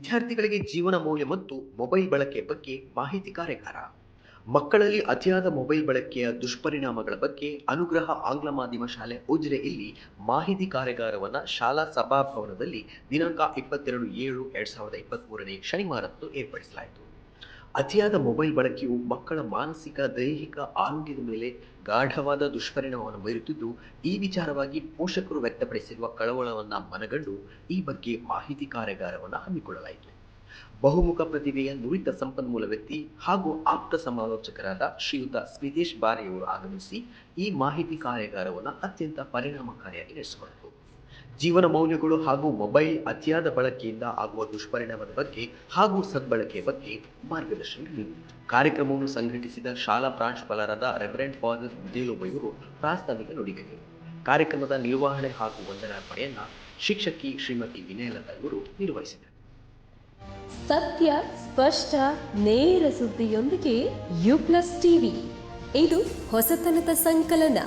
ವಿದ್ಯಾರ್ಥಿಗಳಿಗೆ ಜೀವನ ಮೌಲ್ಯ ಮತ್ತು ಮೊಬೈಲ್ ಬಳಕೆ ಬಗ್ಗೆ ಮಾಹಿತಿ ಕಾರ್ಯಾಗಾರ. ಮಕ್ಕಳಲ್ಲಿ ಅತಿಯಾದ ಮೊಬೈಲ್ ಬಳಕೆಯ ದುಷ್ಪರಿಣಾಮಗಳ ಬಗ್ಗೆ ಅನುಗ್ರಹ ಆಂಗ್ಲ ಮಾಧ್ಯಮ ಶಾಲೆ ಉಜಿರೆಯಲ್ಲಿ ಮಾಹಿತಿ ಕಾರ್ಯಾಗಾರವನ್ನು ಶಾಲಾ ಸಭಾಭವನದಲ್ಲಿ ದಿನಾಂಕ ಇಪ್ಪತ್ತೆರಡು ಏಳು ಎರಡ್ ಸಾವಿರದ ಇಪ್ಪತ್ತ್ಮೂರನೇ ಶನಿವಾರದಂದು ಏರ್ಪಡಿಸಲಾಯಿತು. ಅತಿಯಾದ ಮೊಬೈಲ್ ಬಳಕೆಯು ಮಕ್ಕಳ ಮಾನಸಿಕ, ದೈಹಿಕ, ಆರೋಗ್ಯದ ಮೇಲೆ ಗಾಢವಾದ ದುಷ್ಪರಿಣಾಮವನ್ನು ಬೀರುತ್ತಿದ್ದು, ಈ ವಿಚಾರವಾಗಿ ಪೋಷಕರು ವ್ಯಕ್ತಪಡಿಸಿರುವ ಕಳವಳವನ್ನು ಮನಗಂಡು ಈ ಬಗ್ಗೆ ಮಾಹಿತಿ ಕಾರ್ಯಾಗಾರವನ್ನು ಹಮ್ಮಿಕೊಳ್ಳಲಾಯಿತು. ಬಹುಮುಖ ಪ್ರತಿಭೆಯ ನುರಿತ ಸಂಪನ್ಮೂಲ ವ್ಯಕ್ತಿ ಹಾಗೂ ಆಪ್ತ ಸಮಾಲೋಚಕರಾದ ಶ್ರೀಯುತ ಸ್ಮಿತೇಶ್ ಬಾರೆಯವರು ಆಗಮಿಸಿ ಈ ಮಾಹಿತಿ ಕಾರ್ಯಾಗಾರವನ್ನು ಅತ್ಯಂತ ಪರಿಣಾಮಕಾರಿಯಾಗಿ ನಡೆಸಿಕೊಂಡರು ಜೀವನ ಮೌಲ್ಯಗಳು ಹಾಗೂ ಮೊಬೈಲ್ ಅತಿಯಾದ ಬಳಕೆಯಿಂದ ಆಗುವ ದುಷ್ಪರಿಣಾಮದ ಬಗ್ಗೆ ಹಾಗೂ ಸದ್ಬಳಕೆಯ ಬಗ್ಗೆ ಮಾರ್ಗದರ್ಶನ ಕಾರ್ಯಕ್ರಮವನ್ನು ಸಂಘಟಿಸಿದ ಶಾಲಾ ಪ್ರಾಂಶುಪಾಲರಾದ ರೆವರೆಂಟ್ ಫಾದರ್ ದೇಲುಬೈಯವರು ಪ್ರಾಸ್ತಾವಿಕ ನುಡಿದರು ಕಾರ್ಯಕ್ರಮದ ನಿರ್ವಹಣೆ ಹಾಗೂ ವಂದನಾರ್ಪಣೆಯನ್ನ ಶಿಕ್ಷಕಿ ಶ್ರೀಮತಿ ವಿನಯಲತಾ ಇವರು ನಿರ್ವಹಿಸಿದರು ಸತ್ಯ, ಸ್ಪಷ್ಟ, ನೇರ ಸುದ್ದಿಯೊಂದಿಗೆ ಯು ಪ್ಲಸ್ ಟಿವಿ. ಇದು ಹೊಸತನದ ಸಂಕಲನ.